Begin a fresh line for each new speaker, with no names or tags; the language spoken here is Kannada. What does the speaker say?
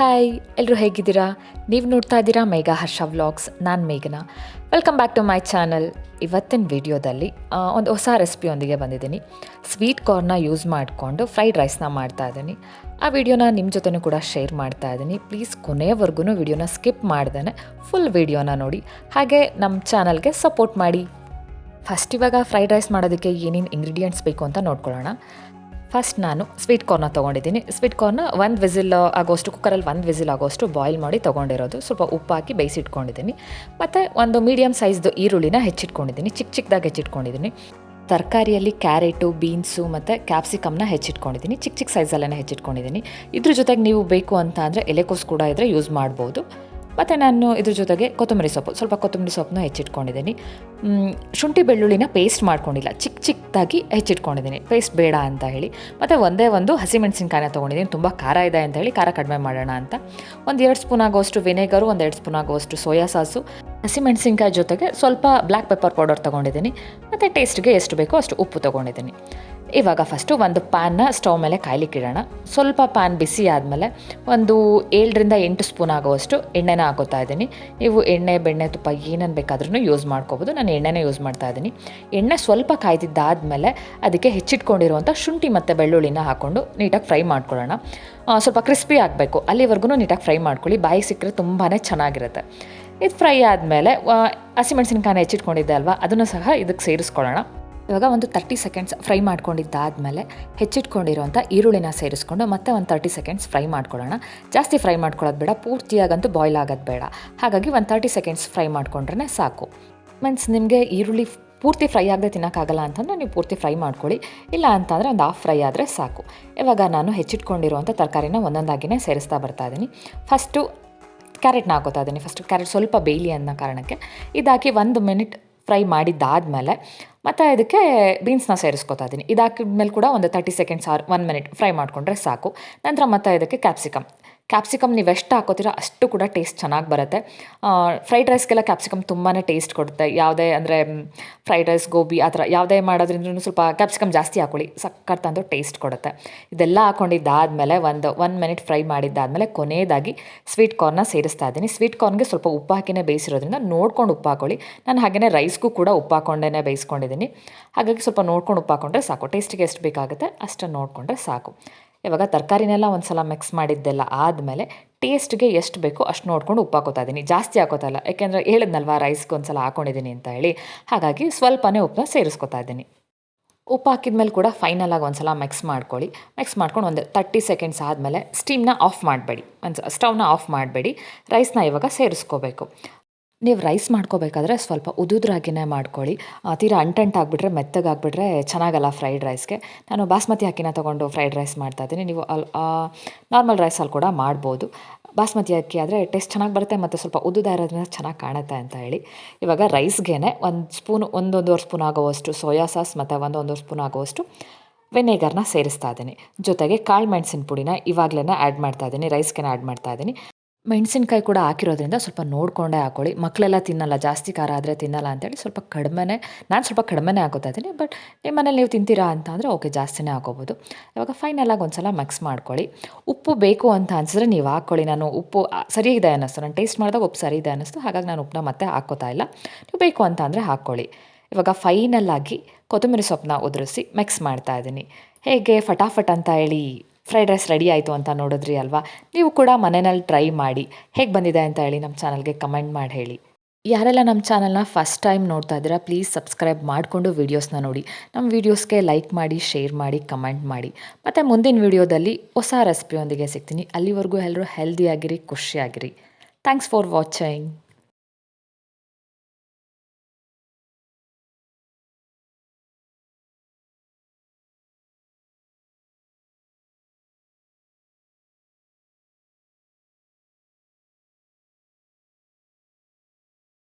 ಹಾಯ್ ಎಲ್ಲರೂ ಹೇಗಿದ್ದೀರಾ? ನೀವು ನೋಡ್ತಾ ಇದ್ದೀರಾ ಮೇಘಾ ಹರ್ಷ ವ್ಲಾಗ್ಸ್ ನಾನು ಮೇಘನಾ. Welcome back to my channel ಇವತ್ತಿನ ವಿಡಿಯೋದಲ್ಲಿ ಒಂದು ಹೊಸ ರೆಸಿಪಿಯೊಂದಿಗೆ ಬಂದಿದ್ದೀನಿ. ಸ್ವೀಟ್ ಕಾರ್ನ ಯೂಸ್ ಮಾಡಿಕೊಂಡು ಫ್ರೈಡ್ ರೈಸ್ನ ಮಾಡ್ತಾ ಇದ್ದೀನಿ. ಆ ವಿಡಿಯೋನ ನಿಮ್ಮ ಜೊತೆನೂ ಕೂಡ ಶೇರ್ ಮಾಡ್ತಾ ಇದ್ದೀನಿ. ಪ್ಲೀಸ್ ಕೊನೆಯವರೆಗೂ ವಿಡಿಯೋನ ಸ್ಕಿಪ್ ಮಾಡ್ದೇ ಫುಲ್ ವಿಡಿಯೋನ ನೋಡಿ. ಹಾಗೆ ನಮ್ಮ ಚಾನಲ್ಗೆ ಸಪೋರ್ಟ್ ಮಾಡಿ. ಫಸ್ಟ್ ಇವಾಗ ಫ್ರೈಡ್ ರೈಸ್ ಮಾಡೋದಕ್ಕೆ ಏನೇನು ಇಂಗ್ರೀಡಿಯೆಂಟ್ಸ್ ಬೇಕು ಅಂತ ನೋಡ್ಕೊಳ್ಳೋಣ. ಫಸ್ಟ್ ನಾನು ಸ್ವೀಟ್ ಕಾರ್ನ ತೊಗೊಂಡಿದ್ದೀನಿ. ಸ್ವೀಟ್ ಕಾರ್ನ ಒಂದು ವಿಸಿಲ್ ಆಗೋಷ್ಟು ಕುಕ್ಕರಲ್ಲಿ ಒಂದು ವಿಸಿಲ್ ಆಗೋಷ್ಟು ಬಾಯ್ಲ್ ಮಾಡಿ ತೊಗೊಂಡಿರೋದು. ಸ್ವಲ್ಪ ಉಪ್ಪು ಹಾಕಿ ಬೇಯಿಸಿಟ್ಕೊಂಡಿದ್ದೀನಿ. ಮತ್ತು ಒಂದು ಮೀಡಿಯಮ್ ಸೈಜ್ದು ಈರುಳ್ಳಿನ ಹೆಚ್ಚಿಟ್ಕೊಂಡಿದ್ದೀನಿ. ಚಿಕ್ಕ ಚಿಕ್ಕದಾಗಿ ಹೆಚ್ಚಿಟ್ಕೊಂಡಿದ್ದೀನಿ. ತರಕಾರಿಯಲ್ಲಿ ಕ್ಯಾರೆಟು, ಬೀನ್ಸು ಮತ್ತು ಕ್ಯಾಪ್ಸಿಕಮ್ನ ಹೆಚ್ಚಿಟ್ಕೊಂಡಿದ್ದೀನಿ. ಚಿಕ್ಕ ಚಿಕ್ಕ ಸೈಜಲ್ಲೇ ಹೆಚ್ಚಿಟ್ಕೊಂಡಿದ್ದೀನಿ. ಇದ್ರ ಜೊತೆಗೆ ನೀವು ಬೇಕು ಅಂತ ಅಂದರೆ ಎಲೆಕೋಸು ಕೂಡ ಇದ್ದರೆ ಯೂಸ್ ಮಾಡ್ಬೋದು. ಮತ್ತು ನಾನು ಇದ್ರ ಜೊತೆಗೆ ಕೊತ್ತಂಬರಿ ಸೊಪ್ಪು, ಸ್ವಲ್ಪ ಕೊತ್ತಂಬರಿ ಸೊಪ್ಪನ್ನ ಹೆಚ್ಚಿಟ್ಕೊಂಡಿದ್ದೀನಿ. ಶುಂಠಿ ಬೆಳ್ಳುಳ್ಳಿನ ಪೇಸ್ಟ್ ಮಾಡ್ಕೊಂಡಿಲ್ಲ. ಚಿಕ್ಕ ಚಿಕ್ಕದಾಗಿ ಹೆಚ್ಚಿಟ್ಕೊಂಡಿದ್ದೀನಿ. ಪೇಸ್ಟ್ ಬೇಡ ಅಂತ ಹೇಳಿ. ಮತ್ತು ಒಂದೇ ಒಂದು ಹಸಿಮೆಣಸಿನ್ಕಾಯಿನ ತೊಗೊಂಡಿದ್ದೀನಿ. ತುಂಬ ಖಾರ ಇದೆ ಅಂತ ಹೇಳಿ ಖಾರ ಕಡಿಮೆ ಮಾಡೋಣ ಅಂತ. ಒಂದು ಎರಡು ಸ್ಪೂನ್ ಆಗೋಷ್ಟು ವಿನೆಗರು ಒಂದು ಎರಡು ಸ್ಪೂನ್ ಆಗೋಷ್ಟು ಸೋಯಾ ಸಾಸು ಹಸಿಮೆಣಸಿನ್ಕಾಯಿ ಜೊತೆಗೆ ಸ್ವಲ್ಪ ಬ್ಲ್ಯಾಕ್ ಪೆಪ್ಪರ್ ಪೌಡರ್ ತೊಗೊಂಡಿದ್ದೀನಿ. ಮತ್ತು ಟೇಸ್ಟ್ಗೆ ಎಷ್ಟು ಬೇಕೋ ಅಷ್ಟು ಉಪ್ಪು ತೊಗೊಂಡಿದ್ದೀನಿ. ಇವಾಗ ಫಸ್ಟು ಒಂದು ಪ್ಯಾನ್ನ ಸ್ಟವ್ ಮೇಲೆ ಕಾಯ್ಲಿಕ್ಕಿಡೋಣ ಸ್ವಲ್ಪ ಪ್ಯಾನ್ ಬಿಸಿ ಆದಮೇಲೆ ಒಂದು ಏಳರಿಂದ ಎಂಟು ಸ್ಪೂನ್ ಆಗುವಷ್ಟು ಎಣ್ಣೆನ ಹಾಕೋತಾ ಇದ್ದೀನಿ. ನೀವು ಎಣ್ಣೆ, ಬೆಣ್ಣೆ, ತುಪ್ಪ ಏನೇನು ಬೇಕಾದ್ರೂ ಯೂಸ್ ಮಾಡ್ಕೋಬೋದು. ನಾನು ಎಣ್ಣೆನೇ ಯೂಸ್ ಮಾಡ್ತಾ ಇದ್ದೀನಿ. ಎಣ್ಣೆ ಸ್ವಲ್ಪ ಕಾಯ್ದಿದ್ದಾದಮೇಲೆ ಅದಕ್ಕೆ ಹೆಚ್ಚಿಟ್ಕೊಂಡಿರುವಂಥ ಶುಂಠಿ ಮತ್ತು ಬೆಳ್ಳುಳ್ಳಿನ ಹಾಕ್ಕೊಂಡು ನೀಟಾಗಿ ಫ್ರೈ ಮಾಡ್ಕೊಳ್ಳೋಣ. ಸ್ವಲ್ಪ ಕ್ರಿಸ್ಪಿ ಆಗಬೇಕು. ಅಲ್ಲಿವರೆಗೂ ನೀಟಾಗಿ ಫ್ರೈ ಮಾಡ್ಕೊಳ್ಳಿ. ಬಾಯಿಗೆ ಸಿಕ್ಕರೆ ತುಂಬಾ ಚೆನ್ನಾಗಿರುತ್ತೆ. ಇದು ಫ್ರೈ ಆದಮೇಲೆ ಹಸಿಮೆಣಸಿನ್ಕಾಯಿ ಹೆಚ್ಚಿಟ್ಕೊಂಡಿದ್ದೆ ಅಲ್ವಾ? ಅದನ್ನು ಸಹ ಇದಕ್ಕೆ ಸೇರಿಸ್ಕೊಳ್ಳೋಣ. ಇವಾಗ ಒಂದು ತರ್ಟಿ ಸೆಕೆಂಡ್ಸ್ ಫ್ರೈ ಮಾಡ್ಕೊಂಡಿದ್ದಾದಮೇಲೆ ಹೆಚ್ಚಿಟ್ಕೊಂಡಿರುವಂಥ ಈರುಳ್ಳಿನ ಸೇರಿಸ್ಕೊಂಡು ಮತ್ತೆ ಒಂದು ತರ್ಟಿ ಸೆಕೆಂಡ್ಸ್ ಫ್ರೈ ಮಾಡ್ಕೊಳ್ಳೋಣ. ಜಾಸ್ತಿ ಫ್ರೈ ಮಾಡ್ಕೊಳ್ಳೋದು ಬೇಡ, ಪೂರ್ತಿಯಾಗಂತೂ ಬಾಯ್ಲ್ ಆಗೋದು ಬೇಡ. ಹಾಗಾಗಿ ಒಂದು ತರ್ಟಿ ಸೆಕೆಂಡ್ಸ್ ಫ್ರೈ ಮಾಡ್ಕೊಂಡ್ರೆ ಸಾಕು. ಮೀನ್ಸ್ ನಿಮಗೆ ಈರುಳ್ಳಿ ಪೂರ್ತಿ ಫ್ರೈ ಆಗದೆ ತಿನ್ನೋಕ್ಕಾಗಲ್ಲ ಅಂತಂದರೆ ನೀವು ಪೂರ್ತಿ ಫ್ರೈ ಮಾಡ್ಕೊಳ್ಳಿ. ಇಲ್ಲ ಅಂತಂದರೆ ಒಂದು ಹಾಫ್ ಫ್ರೈ ಆದರೆ ಸಾಕು. ಇವಾಗ ನಾನು ಹೆಚ್ಚಿಟ್ಕೊಂಡಿರುವಂಥ ತರಕಾರಿನ ಒಂದೊಂದಾಗಿನೇ ಸೇರಿಸ್ತಾ ಬರ್ತಾ ಇದ್ದೀನಿ ಫಸ್ಟು ಕ್ಯಾರೆಟ್ನ ಹಾಕೋತಾ ಇದ್ದೀನಿ ಫಸ್ಟು ಕ್ಯಾರೆಟ್ ಸ್ವಲ್ಪ ಬೇಯಲಿ ಅನ್ನೋ ಕಾರಣಕ್ಕೆ. ಇದಾಕಿ ಒಂದು ಮಿನಿಟ್ ಫ್ರೈ ಮಾಡಿದ್ದಾದಮೇಲೆ ಮತ್ತು ಇದಕ್ಕೆ ಬೀನ್ಸ್ನ ಸೇರಿಸ್ಕೊತಾ ಇದ್ದೀನಿ ಇದಾಕಿದ್ಮೇಲೆ ಕೂಡ ಒಂದು thirty seconds or one minute fry ಮಾಡಿಕೊಂಡ್ರೆ ಸಾಕು. ನಂತರ ಮತ್ತೆ ಇದಕ್ಕೆ ಕ್ಯಾಪ್ಸಿಕಮ್ ಕ್ಯಾಪ್ಸಿಕಮ್ ನೀವು ಎಷ್ಟು ಹಾಕೋತೀರೋ ಅಷ್ಟು ಕೂಡ ಟೇಸ್ಟ್ ಚೆನ್ನಾಗಿ ಬರುತ್ತೆ. ಫ್ರೈಡ್ ರೈಸ್ಗೆಲ್ಲ ಕ್ಯಾಪ್ಸಿಕಮ್ ತುಂಬಾ ಟೇಸ್ಟ್ ಕೊಡುತ್ತೆ. ಯಾವುದೇ ಅಂದರೆ ಫ್ರೈಡ್ ರೈಸ್ ಗೋಬಿ ಆ ಥರ ಯಾವುದೇ ಮಾಡೋದ್ರಿಂದ ಸ್ವಲ್ಪ ಕ್ಯಾಪ್ಸಿಕಮ್ ಜಾಸ್ತಿ ಹಾಕೊಳ್ಳಿ. ಸಕ್ಕತ್ ತಂದು ಟೇಸ್ಟ್ ಕೊಡುತ್ತೆ. ಇದೆಲ್ಲ ಹಾಕೊಂಡಿದ್ದಾದಮೇಲೆ ಒಂದು ಒನ್ ಮಿನಿಟ್ ಫ್ರೈ ಮಾಡಿದ್ದಾದಮೇಲೆ ಕೊನೆಯದಾಗಿ ಸ್ವೀಟ್ ಕಾರ್ನ ಸೇರಿಸ್ತಾ ಇದ್ದೀನಿ. ಸ್ವೀಟ್ ಕಾರ್ನ್ಗೆ ಸ್ವಲ್ಪ ಉಪ್ಪು ಹಾಕಿನೇ ಬೇಯಿಸಿರೋದ್ರಿಂದ ನೋಡ್ಕೊಂಡು ಉಪ್ಪು ಹಾಕೊಳ್ಳಿ. ನಾನು ಹಾಗೆಯೇ ರೈಸ್ಗೂ ಕೂಡ ಉಪ್ಪು ಹಾಕೊಂಡೇ ಬೇಯಿಸ್ಕೊಂಡಿದ್ದೀನಿ. ಹಾಗಾಗಿ ಸ್ವಲ್ಪ ನೋಡ್ಕೊಂಡು ಉಪ್ಪು ಹಾಕೊಂಡ್ರೆ ಸಾಕು. ಟೇಸ್ಟಿಗೆ ಎಷ್ಟು ಬೇಕಾಗುತ್ತೆ ಅಷ್ಟನ್ನು ನೋಡಿಕೊಂಡ್ರೆ ಸಾಕು. ಇವಾಗ ತರಕಾರಿನೆಲ್ಲ ಒಂದು ಸಲ ಮಿಕ್ಸ್ ಮಾಡಿದ್ದೆಲ್ಲ ಆದಮೇಲೆ ಟೇಸ್ಟ್ಗೆ ಎಷ್ಟು ಬೇಕೋ ಅಷ್ಟು ನೋಡ್ಕೊಂಡು ಉಪ್ಪು ಹಾಕೋತಾ ಇದ್ದೀನಿ ಜಾಸ್ತಿ ಹಾಕೋತಾ ಇಲ್ಲ. ಯಾಕೆಂದರೆ ಹೇಳಿದ್ನಲ್ವ ರೈಸ್ಗೆ ಒಂದು ಸಲ ಹಾಕೊಂಡಿದ್ದೀನಿ ಅಂತ ಹೇಳಿ. ಹಾಗಾಗಿ ಸ್ವಲ್ಪನೇ ಉಪ್ಪನ್ನ ಸೇರಿಸ್ಕೊತಾ ಇದ್ದೀನಿ ಉಪ್ಪು ಹಾಕಿದ್ಮೇಲೆ ಕೂಡ ಫೈನಲ್ ಆಗಿ ಒಂದ್ಸಲ ಮಿಕ್ಸ್ ಮಾಡ್ಕೊಳ್ಳಿ. ಮಿಕ್ಸ್ ಮಾಡ್ಕೊಂಡು ಒಂದು ತರ್ಟಿ ಸೆಕೆಂಡ್ಸ್ ಆದಮೇಲೆ ಸ್ಟೀಮ್ನ ಆಫ್ ಮಾಡಬೇಡಿ. ಒಂದು ಸ್ಟವ್ನ ಆಫ್ ಮಾಡಬೇಡಿ. ರೈಸ್ನ ಇವಾಗ ಸೇರಿಸ್ಕೋಬೇಕು. ನೀವು ರೈಸ್ ಮಾಡ್ಕೋಬೇಕಾದ್ರೆ ಸ್ವಲ್ಪ ಉದುದ್ರಾಗಿನೇ ಮಾಡ್ಕೊಳ್ಳಿ. ಆ, ತೀರಾ ಅಂಟಂಟಾಗ್ಬಿಟ್ರೆ ಮೆತ್ತಗಾಗ್ಬಿಟ್ರೆ ಚೆನ್ನಾಗಲ್ಲ ಫ್ರೈಡ್ ರೈಸ್ಗೆ ನಾನು ಬಾಸ್ಮತಿ ಅಕ್ಕಿನ ತೊಗೊಂಡು ಫ್ರೈಡ್ ರೈಸ್ ಮಾಡ್ತಾ ಇದ್ದೀನಿ. ನೀವು ಅಲ್ಲಿ ನಾರ್ಮಲ್ ರೈಸಲ್ಲಿ ಕೂಡ ಮಾಡ್ಬೋದು. ಬಾಸ್ಮತಿ ಅಕ್ಕಿ ಆದರೆ ಟೇಸ್ಟ್ ಚೆನ್ನಾಗಿ ಬರುತ್ತೆ ಮತ್ತು ಸ್ವಲ್ಪ ಉದ್ದುದ ಇರೋದ್ರಿಂದ ಚೆನ್ನಾಗಿ ಕಾಣುತ್ತೆ ಅಂತ ಹೇಳಿ. ಇವಾಗ ರೈಸ್ಗೆ ಒಂದು ಸ್ಪೂನ್ ಒಂದೊಂದೂವರೆ ಸ್ಪೂನ್ ಆಗೋವಷ್ಟು ಸೋಯಾ ಸಾಸ್ ಮತ್ತು ಒಂದೊಂದೂವರೆ ಸ್ಪೂನ್ ಆಗೋವಷ್ಟು ವೆನೇಗರ್ನ ಸೇರಿಸ್ತಾ ಇದ್ದೀನಿ. ಜೊತೆಗೆ ಕಾಳು ಮೆಣಸಿನ ಪುಡಿನ ಇವಾಗಲೇ ಆ್ಯಡ್ ಮಾಡ್ತಾ ಇದ್ದೀನಿ. ರೈಸ್ಗೆ ಆ್ಯಡ್ ಮಾಡ್ತಾ ಇದ್ದೀನಿ. ಮೆಣಸಿನ್ಕಾಯಿ ಕೂಡ ಹಾಕಿರೋದ್ರಿಂದ ಸ್ವಲ್ಪ ನೋಡಿಕೊಂಡೇ ಹಾಕೊಳ್ಳಿ. ಮಕ್ಕಳೆಲ್ಲ ತಿನ್ನಲ್ಲ, ಜಾಸ್ತಿ ಖಾರ ಆದರೆ ತಿನ್ನಲ್ಲ ಅಂತೇಳಿ ಸ್ವಲ್ಪ ಕಡಿಮೆನೇ, ನಾನು ಸ್ವಲ್ಪ ಕಡಿಮೆನೇ ಹಾಕೋತಾ ಇದ್ದೀನಿ, ಬಟ್ ನಿಮ್ಮ ಮನೇಲಿ ನೀವು ತಿಂತೀರಾ ಅಂತ ಅಂದರೆ ಓಕೆ, ಜಾಸ್ತಿನೇ ಹಾಕೋಬೋದು. ಇವಾಗ ಫೈನಲಾಗಿ ಒಂದು ಸಲ ಮಿಕ್ಸ್ ಮಾಡ್ಕೊಳ್ಳಿ. ಉಪ್ಪು ಬೇಕು ಅಂತ ಅನಿಸಿದ್ರೆ ನೀವು ಹಾಕ್ಕೊಳ್ಳಿ ನಾನು ಉಪ್ಪು ಸರಿ ಇದೆ ಅನ್ನಿಸ್ತು. ನಾನು ಟೇಸ್ಟ್ ಮಾಡಿದಾಗ ಉಪ್ಪು ಸರಿ ಇದೆ ಅನ್ನಿಸ್ತು. ಹಾಗಾಗಿ ನಾನು ಉಪ್ಪನ್ನ ಮತ್ತೆ ಹಾಕೋತಾ ಇಲ್ಲ. ನೀವು ಬೇಕು ಅಂತ ಅಂದರೆ ಹಾಕ್ಕೊಳ್ಳಿ ಇವಾಗ ಫೈನಲ್ ಆಗಿ ಕೊತ್ತಂಬರಿ ಸೊಪ್ಪನ್ನ ಉದುರಿಸಿ ಮಿಕ್ಸ್ ಮಾಡ್ತಾ ಇದ್ದೀನಿ. ಹೇಗೆ? ಫಟಾಫಟ್ ಅಂತ ಹೇಳಿ. ಫ್ರೈಡ್ ರೈಸ್ ರೆಡಿ ಆಯಿತು ಅಂತ ನೋಡಿದ್ರಿ ಅಲ್ವಾ? ನೀವು ಕೂಡ ಮನೆಯಲ್ಲಿ ಟ್ರೈ ಮಾಡಿ. ಹೇಗೆ ಬಂದಿದೆ ಅಂತ ಹೇಳಿ ನಮ್ಮ ಚಾನಲ್ಗೆ ಕಮೆಂಟ್ ಮಾಡಿ ಹೇಳಿ. ಯಾರೆಲ್ಲ ನಮ್ಮ ಚಾನಲ್ನ ಫಸ್ಟ್ ಟೈಮ್ ನೋಡ್ತಾ ಇದ್ದೀರಾ ಪ್ಲೀಸ್ ಸಬ್ಸ್ಕ್ರೈಬ್ ಮಾಡಿಕೊಂಡು ವೀಡಿಯೋಸ್ನ ನೋಡಿ. ನಮ್ಮ ವೀಡಿಯೋಸ್ಗೆ ಲೈಕ್ ಮಾಡಿ ಶೇರ್ ಮಾಡಿ ಕಮೆಂಟ್ ಮಾಡಿ. ಮತ್ತು ಮುಂದಿನ ವೀಡಿಯೋದಲ್ಲಿ ಹೊಸ ರೆಸಿಪಿಯೊಂದಿಗೆ ಸಿಗ್ತೀನಿ. ಅಲ್ಲಿವರೆಗೂ ಎಲ್ಲರೂ ಹೆಲ್ದಿಯಾಗಿರಿ ಖುಷಿಯಾಗಿರಿ ಥ್ಯಾಂಕ್ಸ್ ಫಾರ್ ವಾಚಿಂಗ್